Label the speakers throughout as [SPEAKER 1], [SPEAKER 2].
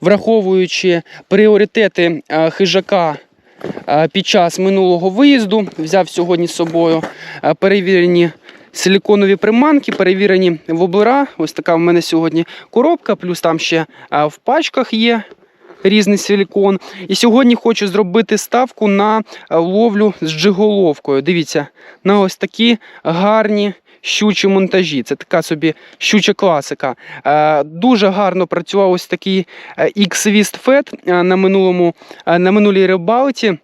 [SPEAKER 1] враховуючи пріоритети е, хижака е, під час минулого виїзду, взяв сьогодні з собою е, перевірені силіконові приманки, перевірені воблера. Ось така в мене сьогодні коробка, плюс там ще в пачках є різний силікон. І сьогодні хочу зробити ставку на ловлю з джиголовкою. Дивіться, на ось такі гарні щучі монтажі. Це така собі щуча класика. Е, Дуже гарно працював ось такий е, X-Wist Fed е, на, минулому, на минулій рибалці.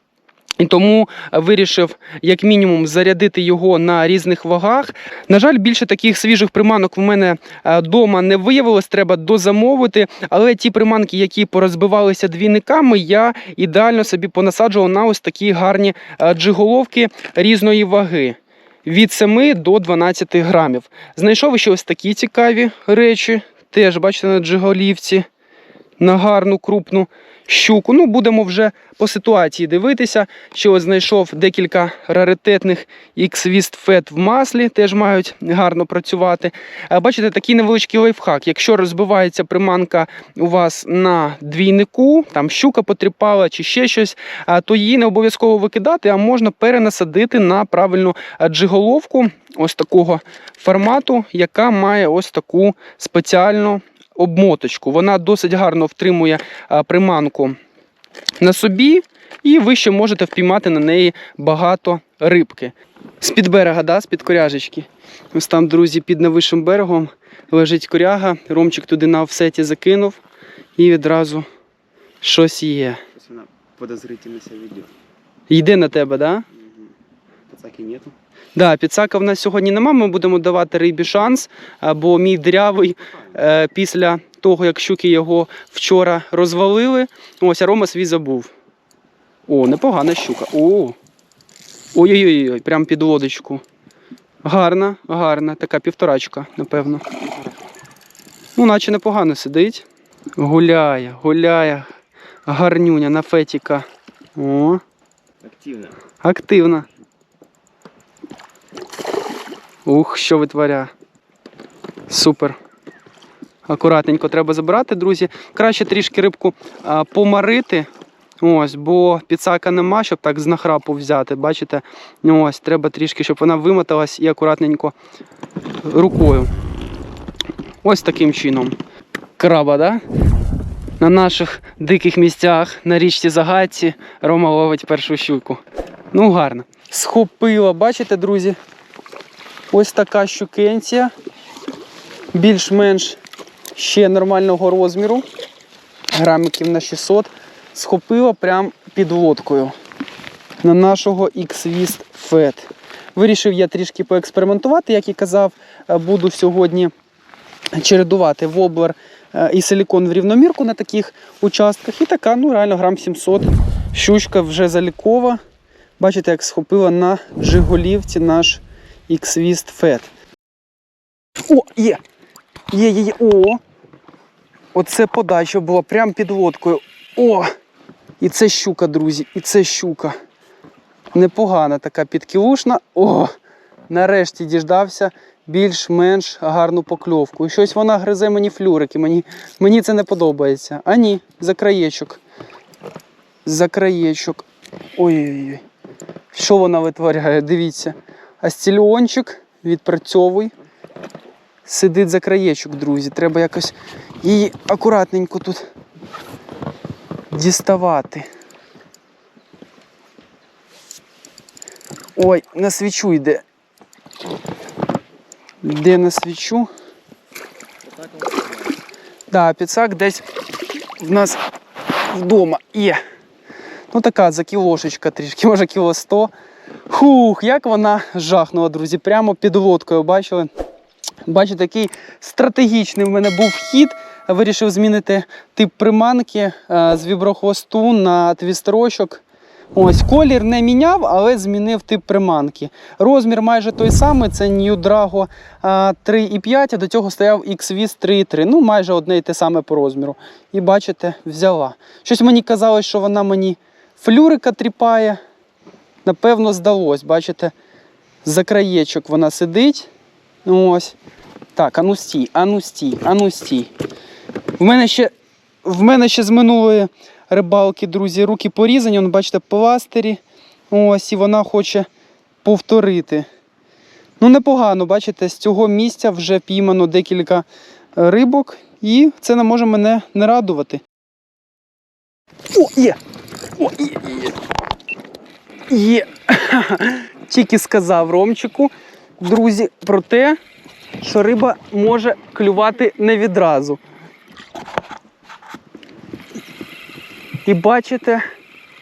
[SPEAKER 1] І тому вирішив як мінімум зарядити його на різних вагах. На жаль, більше таких свіжих приманок в мене вдома не виявилось, треба дозамовити. Але ті приманки, які порозбивалися двійниками, я ідеально собі понасаджував на ось такі гарні джиголовки різної ваги. Від 7 до 12 грамів. Знайшов ще ось такі цікаві речі. Теж бачите на джиголівці на гарну крупну щуку. Ну, будемо вже по ситуації дивитися. Ще ось знайшов декілька раритетних X-Wist Fed в маслі, теж мають гарно працювати. А Бачите, такий невеличкий лайфхак. Якщо розбивається приманка у вас на двійнику, там щука потріпала чи ще щось, то її не обов'язково викидати, а можна перенасадити на правильну джиголовку ось такого формату, яка має ось таку спеціальну обмоточку. Вона досить гарно втримує приманку на собі, і ви ще можете впіймати на неї багато рибки. З-під берега, да, з-під коряжечки. Ось там, друзі, під навишим берегом лежить коряга. Ромчик туди на офсеті закинув і відразу щось є.
[SPEAKER 2] Сейчас она подозрительно себя ведет.
[SPEAKER 1] Йде на тебе, да?
[SPEAKER 2] Пацаки нету.
[SPEAKER 1] Да, підсака в нас сьогодні нема. Ми будемо давати рибі шанс, бо мій дрявий е, після того, як щуки його вчора розвалили. Ось а Рома свій забув. О, непогана щука. О. Ой-ой-ой, прям під лодочку. Гарна, гарна, така півторачка, напевно. Ну, наче непогано сидить. Гуляє, гуляє. Гарнюня на фетіка. О,
[SPEAKER 2] Активно.
[SPEAKER 1] активна. Ух, що витворя. Супер. Акуратненько треба забирати, друзі. Краще трішки рибку а, помарити. Ось, бо підсака нема, щоб так з нахрапу взяти. Бачите? Ось, треба трішки, щоб вона вимоталась і акуратненько рукою. Ось таким чином. Краба, да? На наших диких місцях, на річці Загатці, Рома ловить першу щуку. Ну, гарно. Схопила, бачите, друзі? Ось така щукенція. Більш-менш ще нормального розміру. Грамиків на 600. Схопила прям під лодкою на нашого X-Wist Fed. Вирішив я трішки поекспериментувати, як і казав, е, буду сьогодні чередувати воблер е, і силікон в рівномірку на таких участках. І така, ну реально грам 700. Щучка вже залікова. Бачите, як схопила на Жиголівці наш X-Wist Fed. О, є! Є, є, є. О! Оце подача була прямо під лодкою. О! І це щука, друзі, і це щука. Непогана така підкілушна. О! Нарешті діждався більш-менш гарну покльовку. І щось вона гризе мені флюрики. Мені, мені це не подобається. А ні, за краєчок. За краєчок. Ой-ой-ой. Що вона витворяє? Дивіться. Астільончик відпрацьовуй. Сидить за краєчок, друзі. Треба якось її акуратненько тут діставати. Ой, на свічу йде. Де на свічу? Да, підсак десь в нас вдома є. Ну така за кілошечка трішки, може кіло 100. Хух, як вона жахнула, друзі, прямо під лодкою, бачили? Бачите, такий стратегічний в мене був хід. Вирішив змінити тип приманки е, з віброхвосту на твістерочок. Ось колір не міняв, але змінив тип приманки. Розмір майже той самий, це New Drago е, 3,5, а до цього стояв XVIS 3,3. Ну, майже одне і те саме по розміру. І бачите, взяла. Щось мені казалось, що вона мені флюрика тріпає. Напевно, здалось. Бачите, за краєчок вона сидить. Ось. Так, ану стій, ану стій, ану стій. В мене ще в мене ще з минулої рибалки, друзі, руки порізані, он, бачите, пластирі. Ось, і вона хоче повторити. Ну, непогано, бачите, з цього місця вже піймано декілька рибок, і це не може мене не радувати. О, є! О, є, є. Є. Тільки сказав Ромчику, друзі, про те, що риба може клювати не відразу. І бачите,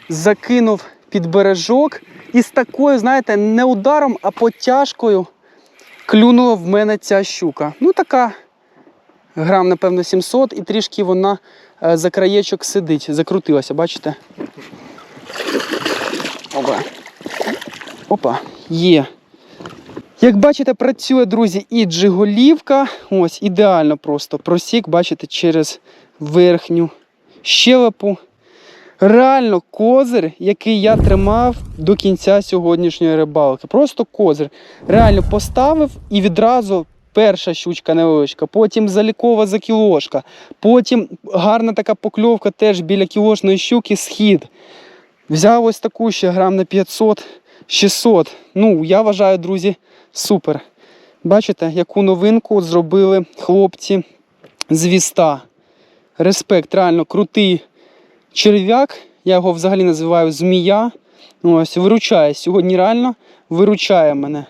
[SPEAKER 1] закинув під бережок і з такою, знаєте, не ударом, а потяжкою клюнула в мене ця щука. Ну, така грам, напевно, 700, і трішки вона е, за краєчок сидить, закрутилася, бачите? Опа. Опа, є. Як бачите, працює, друзі, і джиголівка. Ось, ідеально просто. Просік, бачите, через верхню щелепу. Реально козир, який я тримав до кінця сьогоднішньої рибалки. Просто козир. Реально поставив і відразу перша щучка невеличка, потім залікова закілошка, потім гарна така покльовка теж біля кілошної щуки схід. Взяв ось таку ще грам на 500, 600. Ну, я вважаю, друзі, супер. Бачите, яку новинку зробили хлопці з Віста. Респект, реально крутий черв'як. Я його взагалі називаю змія. Ось, виручає. Сьогодні реально виручає мене.